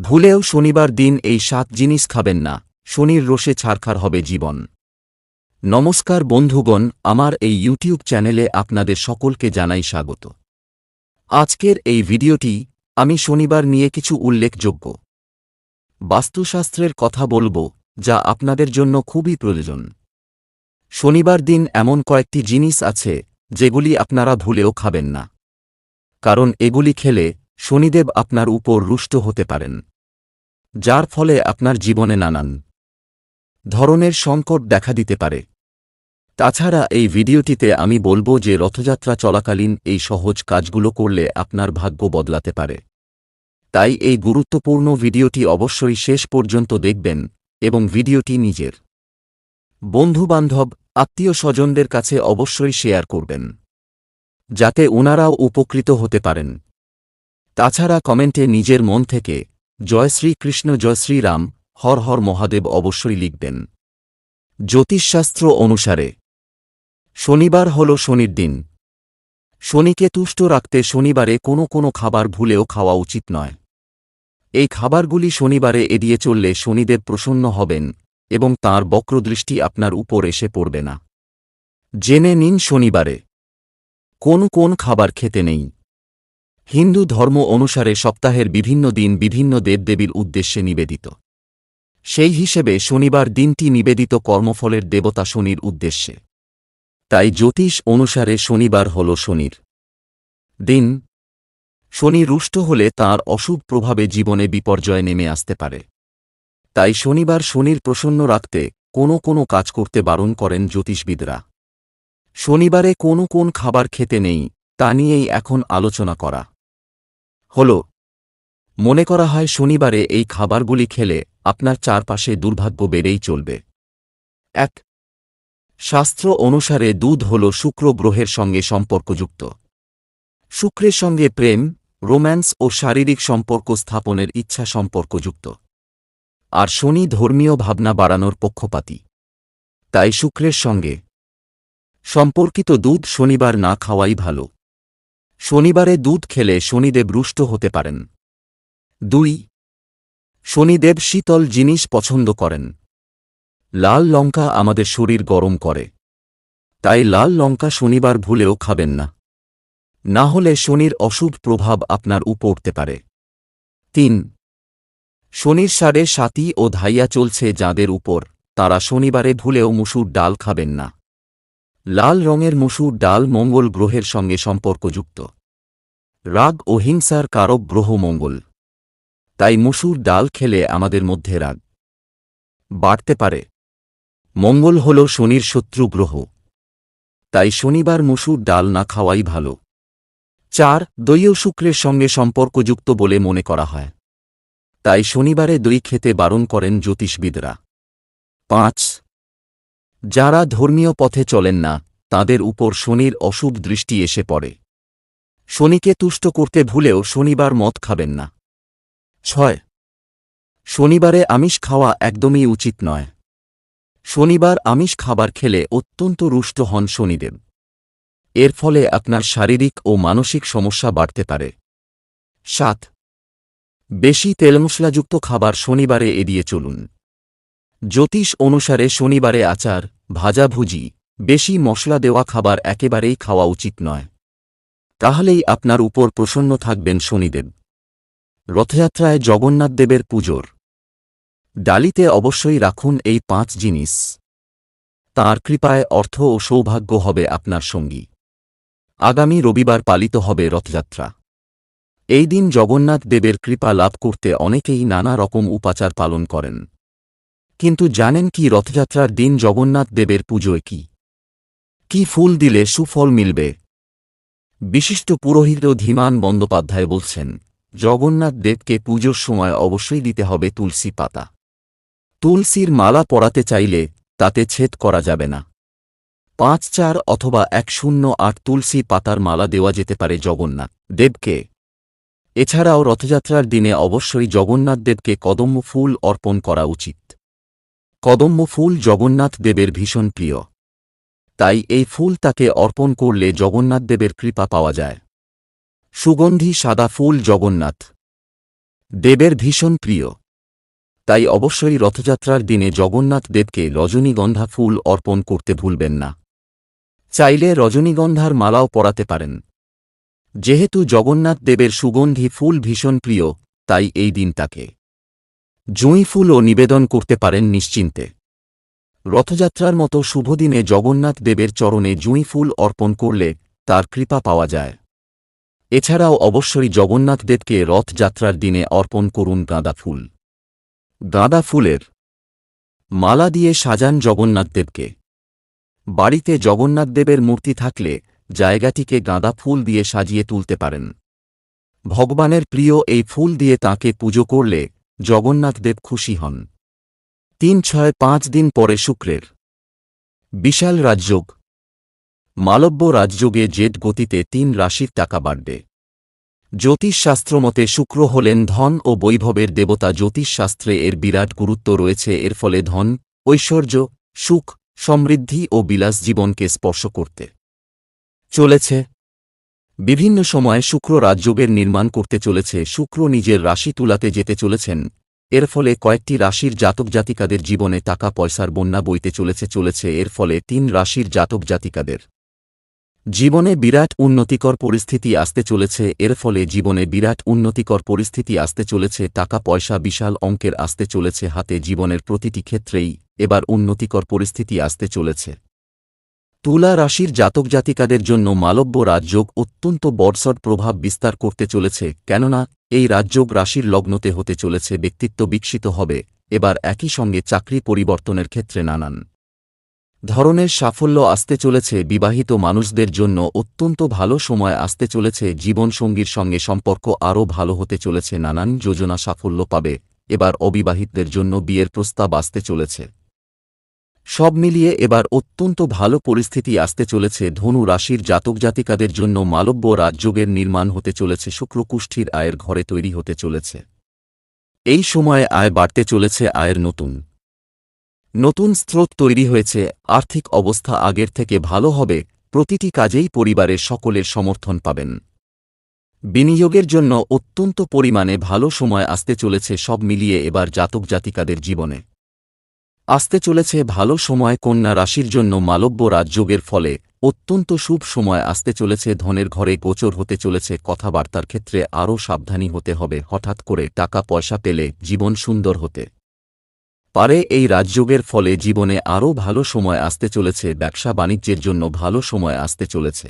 ভুলেও শনিবার দিন এই সাত জিনিস খাবেন না, শনির রোষে ছারখার হবে জীবন। নমস্কার বন্ধুগণ, আমার এই ইউটিউব চ্যানেলে আপনাদের সকলকে জানাই স্বাগত। আজকের এই ভিডিওটি আমি শনিবার নিয়ে কিছু উল্লেখযোগ্য। বাস্তুশাস্ত্রের কথা বলব, যা আপনাদের জন্য খুবই প্রয়োজন। শনিবার দিন এমন কয়েকটি জিনিস আছে, যেগুলি আপনারা ভুলেও খাবেন না। কারণ এগুলি খেলে শনিদেব আপনার উপর রুষ্ট হতে পারেন। যার ফলে আপনার জীবনে নানান ধরনের সংকট দেখা দিতে পারে। তাছাড়া এই ভিডিওটিতে আমি বলব যে রথযাত্রা চলাকালীন এই সহজ কাজগুলো করলে আপনার ভাগ্য বদলাতে পারে। তাই এই গুরুত্বপূর্ণ ভিডিওটি অবশ্যই শেষ পর্যন্ত দেখবেন এবং ভিডিওটি নিজের বন্ধুবান্ধব আত্মীয় স্বজনদের কাছে অবশ্যই শেয়ার করবেন, যাতে ওনারাও উপকৃত হতে পারেন। তাছাড়া কমেন্টে নিজের মন থেকে জয় শ্রীকৃষ্ণ জয় শ্রীরাম হর হর মহাদেব অবশ্যই লিখবেন। জ্যোতিষশাস্ত্র অনুসারে, শনিবার হল শনির দিন। শনিকে তুষ্ট রাখতে শনিবারে কোনো কোনো খাবার ভুলেও খাওয়া উচিত নয়। এই খাবারগুলি শনিবারে এড়িয়ে চললে শনিদেব প্রসন্ন হবেন এবং তাঁর বক্রদৃষ্টি আপনার উপর এসে পড়বে না। জেনে নিন শনিবারে, কোন কোন খাবার খেতে নেই। হিন্দু ধর্ম অনুসারে সপ্তাহের বিভিন্ন দিন বিভিন্ন দেবদেবীর উদ্দেশ্যে নিবেদিত। সেই হিসেবে শনিবার দিনটি নিবেদিত কর্মফলের দেবতা শনির উদ্দেশ্যে। তাই জ্যোতিষ অনুসারে শনিবার হল শনির দিন। শনি রুষ্ট হলে তার অশুভ প্রভাবে জীবনে বিপর্যয় নেমে আসতে পারে। তাই শনিবার শনির প্রসন্ন রাখতে কোনো কোনো কাজ করতে বারণ করেন জ্যোতিষবিদরা। শনিবারে কোন কোন খাবার খেতে নেই তা নিয়েই এখন আলোচনা করা। হল, মনে করা হয় শনিবারে এই খাবারগুলি খেলে আপনার চারপাশে দুর্ভাগ্য বেড়েই চলবে। এক, শাস্ত্র অনুসারে দুধ হল শুক্র গ্রহের সঙ্গে সম্পর্কযুক্ত। শুক্রের সঙ্গে প্রেম, রোম্যান্স ও শারীরিক সম্পর্ক স্থাপনের ইচ্ছা সম্পর্কযুক্ত। আর শনি ধর্মীয় ভাবনা বাড়ানোর পক্ষপাতী। তাই শুক্রের সঙ্গে সম্পর্কিত দুধ শনিবার না খাওয়াই ভালো। শনিবারে দুধ খেলে শনিদেব রুষ্ট হতে পারেন। দুই, শনিদেব শীতল জিনিস পছন্দ করেন। লাল লঙ্কা আমাদের শরীর গরম করে। তাই লাল লঙ্কা শনিবার ভুলেও খাবেন না। না হলে শনির অশুভ প্রভাব আপনার উপর উঠতে পারে। তিন, শনির সারে সাতি ও ধাইয়া চলছে যাদের উপর, তারা শনিবারে ভুলেও মুসুর ডাল খাবেন না। লাল রঙের মুসুর ডাল মঙ্গল গ্রহের সঙ্গে সম্পর্কযুক্ত। রাগ ও হিংসার কারক গ্রহ মঙ্গল। তাই মুসুর ডাল খেলে আমাদের মধ্যে রাগ। বাড়তে পারে। মঙ্গল হল শনির শত্রু গ্রহ। তাই শনিবার মসুর ডাল না খাওয়াই ভালো। চার ও শুক্রের সঙ্গে সম্পর্কযুক্ত বলে মনে করা হয়। তাই শনিবারে দই খেতে বারণ করেন জ্যোতিষবিদরা। পাঁচ যারা ধর্মীয় পথে চলেন না, তাদের উপর শনির অশুভ দৃষ্টি এসে পড়ে। শনিকে তুষ্ট করতে ভুলেও শনিবার মদ খাবেন না। ছয়, শনিবারে আমিষ খাওয়া একদমই উচিত নয়। শনিবার আমিষ খাবার খেলে অত্যন্ত রুষ্ট হন শনিদেব। এর ফলে আপনার শারীরিক ও মানসিক সমস্যা বাড়তে পারে। সাত, বেশি তেলমশলাযুক্ত খাবার শনিবারে এড়িয়ে চলুন। জ্যোতিষ অনুসারে শনিবারে আচার, ভাজাভুজি, বেশি মশলা দেওয়া খাবার একেবারেই খাওয়া উচিত নয়। তাহলেই আপনার উপর প্রসন্ন থাকবেন শনিদেব। রথযাত্রায় জগন্নাথদেবের পুজোর। ডালিতে অবশ্যই রাখুন এই পাঁচ জিনিস। তাঁর কৃপায় অর্থ ও সৌভাগ্য হবে আপনার সঙ্গী। আগামী রবিবার পালিত হবে রথযাত্রা। এই দিন জগন্নাথ দেবের কৃপা লাভ করতে অনেকেই নানা রকম উপাচার পালন করেন। কিন্তু জানেন কি রথযাত্রার দিন জগন্নাথ দেবের পুজোয় কি? কি ফুল দিলে সুফল মিলবে? বিশিষ্ট পুরোহিত ধীমান বন্দ্যোপাধ্যায় বলছেন, জগন্নাথ দেবকে পুজোর সময় অবশ্যই দিতে হবে তুলসী পাতা। তুলসীর মালা পরাতে চাইলে তাতে ছেদ করা যাবে না। পাঁচ চার অথবা এক শূন্য আট তুলসী পাতার মালা দেওয়া যেতে পারে জগন্নাথ দেবকে। এছাড়াও রথযাত্রার দিনে অবশ্যই জগন্নাথ দেবকে কদম্ব ফুল অর্পণ করা উচিত। কদম্ব ফুল জগন্নাথ দেবের ভীষণ প্রিয়। তাই এই ফুল তাকে অর্পণ করলে জগন্নাথ দেবের কৃপা পাওয়া যায়। সুগন্ধি সাদা ফুল জগন্নাথ দেবের ভীষণ প্রিয়। তাই অবশ্যই রথযাত্রার দিনে জগন্নাথ দেবকে রজনীগন্ধা ফুল অর্পণ করতে ভুলবেন না। চাইলে রজনীগন্ধার মালাও পরাতে পারেন। যেহেতু জগন্নাথ দেবের সুগন্ধি ফুল ভীষণ প্রিয়, তাই এই দিন তাকে জুঁই ফুলও নিবেদন করতে পারেন নিশ্চিন্তে। রথযাত্রার মতো শুভদিনে জগন্নাথ দেবের চরণে জুঁই ফুল অর্পণ করলে তার কৃপা পাওয়া যায়। এছাড়াও অবশ্যই জগন্নাথ দেবকে রথযাত্রার দিনে অর্পণ করুন গাঁদা ফুল। গাঁদা ফুলের মালা দিয়ে সাজান জগন্নাথ দেবকে। বাড়িতে জগন্নাথ দেবের মূর্তি থাকলে জায়গাটিকে গাঁদা ফুল দিয়ে সাজিয়ে তুলতে পারেন। ভগবানের প্রিয় এই ফুল দিয়ে তাঁকে পুজো করলে জগন্নাথ দেব খুশি হন। তিন ছয় পাঁচ দিন পরে শুক্রের বিশাল রাজযোগ। মালব্য রাজযোগে জেট গতিতে তিন রাশির টাকা বাড়বে। জ্যোতিষশাস্ত্র মতে শুক্র হলেন ধন ও বৈভবের দেবতা। জ্যোতিষশাস্ত্রে এর বিরাট গুরুত্ব রয়েছে। এর ফলে ধন, ঐশ্বর্য, সুখ, সমৃদ্ধি ও বিলাস জীবনকে স্পর্শ করতে চলেছে। বিভিন্ন সময়ে শুক্র রাজযোগের নির্মাণ করতে চলেছে, শুক্র নিজের রাশি তুলাতে যেতে চলেছেন। এর ফলে কয়েকটি রাশির জাতক জাতিকাদের জীবনে টাকা পয়সার বন্যা বইতে চলেছে চলেছে। এর ফলে তিন রাশির জাতক জাতিকাদের জীবনে বিরাট উন্নতিকর পরিস্থিতি আসতে চলেছে। এর ফলে জীবনে বিরাট উন্নতিকর পরিস্থিতি আসতে চলেছে, টাকা পয়সা বিশাল অঙ্কের আসতে চলেছে, হাতে জীবনের প্রতিটি ক্ষেত্রেই এবার উন্নতিকর পরিস্থিতি আসতে চলেছে। তুলা রাশির জাতক জাতিকাদের জন্য মালব্য রাজযোগ অত্যন্ত বর্ষর প্রভাব বিস্তার করতে চলেছে, কেননা, এই রাজযোগ রাশির লগ্নতে হতে চলেছে ব্যক্তিত্ব বিকশিত হবে, এবার একই সঙ্গে চাকরি পরিবর্তনের ক্ষেত্রে নানান ধরনের সাফল্য আসতে চলেছে, বিবাহিত মানুষদের জন্য অত্যন্ত ভালো সময় আসতে চলেছে, জীবনসঙ্গীর সঙ্গে সম্পর্ক আরও ভালো হতে চলেছে, নানান যোজনা সাফল্য পাবে, এবার অবিবাহিতদের জন্য বিয়ের প্রস্তাব আসতে চলেছে। সব মিলিয়ে এবার অত্যন্ত ভালো পরিস্থিতি আসতে চলেছে ধনু রাশির জাতক জাতিকাদের জন্য মালব্য রাজযোগের নির্মাণ হতে চলেছে শুক্রকুষ্ঠীর আয়ের ঘরে তৈরি হতে চলেছে। এই সময়ে আয় বাড়তে চলেছে আয়ের নতুন। নতুন স্রোত তৈরি হয়েছে, আর্থিক অবস্থা আগের থেকে ভালো হবে, প্রতিটি কাজেই পরিবারের সকলের সমর্থন পাবেন। বিনিয়োগের জন্য অত্যন্ত পরিমাণে ভালো সময় আসতে চলেছে সব মিলিয়ে এবার জাতক জাতিকাদের জীবনে। আসতে চলেছে ভালো সময় কন্যা রাশির জন্য মালব্য রাজযোগের ফলে। অত্যন্ত শুভ সময় আসতে চলেছে, ধনের ঘরে গোচর হতে চলেছে, কথাবার্তার ক্ষেত্রে আরও সাবধানী হতে হবে, হঠাৎ করে টাকা পয়সা পেলে জীবন সুন্দর হতে পারে। এই রাজযোগের ফলে জীবনে আরও ভালো সময় আসতে চলেছে, ব্যবসা বাণিজ্যের জন্য ভালো সময় আসতে চলেছে।